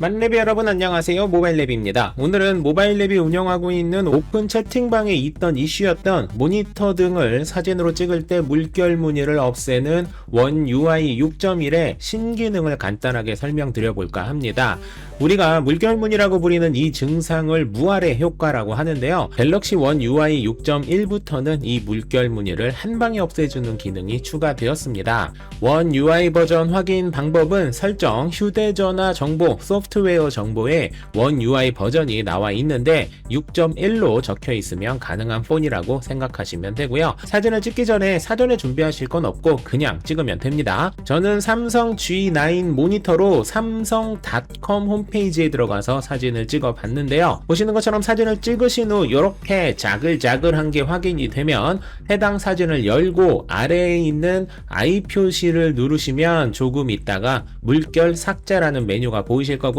만렙이 여러분 안녕하세요. 모바일랩입니다. 오늘은 모바일랩이 운영하고 있는 오픈 채팅방에 있던 이슈였던 모니터 등을 사진으로 찍을 때 물결 무늬를 없애는 원 UI 6.1의 신기능을 간단하게 설명드려 볼까 합니다. 우리가 물결 무늬라고 부리는 이 증상을 무아래 효과라고 하는데요. 갤럭시 원 UI 6.1부터는 이 물결 무늬를 한 방에 없애주는 기능이 추가되었습니다. 원 UI 버전 확인 방법은 설정 휴대전화 정보 소프트 웨어 정보에 원 UI 버전이 나와 있는데 6.1로 적혀 있으면 가능한 폰이라고 생각하시면 되고요. 사진을 찍기 전에 사전에 준비하실 건 없고 그냥 찍으면 됩니다. 저는 삼성 G9 모니터로 삼성닷컴 홈페이지에 들어가서 사진을 찍어 봤는데요. 보시는 것처럼 사진을 찍으신 후 이렇게 자글자글한 게 확인이 되면 해당 사진을 열고 아래에 있는 I 표시를 누르시면 조금 있다가 물결 삭제라는 메뉴가 보이실 거고요.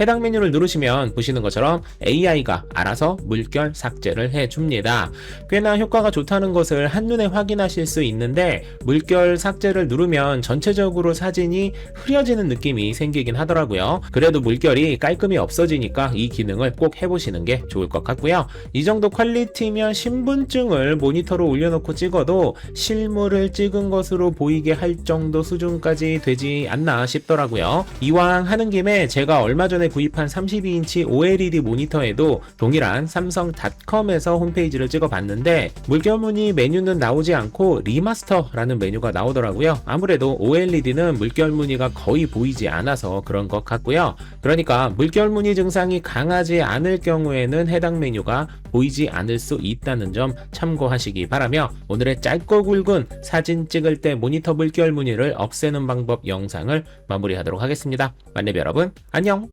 해당 메뉴를 누르시면 보시는 것처럼 AI가 알아서 물결 삭제를 해줍니다. 꽤나 효과가 좋다는 것을 한눈에 확인하실 수 있는데 물결 삭제를 누르면 전체적으로 사진이 흐려지는 느낌이 생기긴 하더라고요. 그래도 물결이 깔끔히 없어지니까 이 기능을 꼭 해보시는 게 좋을 것 같고요. 이 정도 퀄리티면 신분증을 모니터로 올려놓고 찍어도 실물을 찍은 것으로 보이게 할 정도 수준까지 되지 않나 싶더라고요. 이왕 하는 김에 제가 얼마 전에 구입한 32인치 OLED 모니터에도 동일한 삼성닷컴에서 홈페이지를 찍어봤는데 물결무늬 메뉴는 나오지 않고 리마스터라는 메뉴가 나오더라고요. 아무래도 OLED는 물결무늬가 거의 보이지 않아서 그런 것 같고요. 그러니까 물결무늬 증상이 강하지 않을 경우에는 해당 메뉴가 보이지 않을 수 있다는 점 참고하시기 바라며 오늘의 짧고 굵은 사진 찍을 때 모니터 물결 무늬를 없애는 방법 영상을 마무리하도록 하겠습니다. 만렙 여러분 안녕.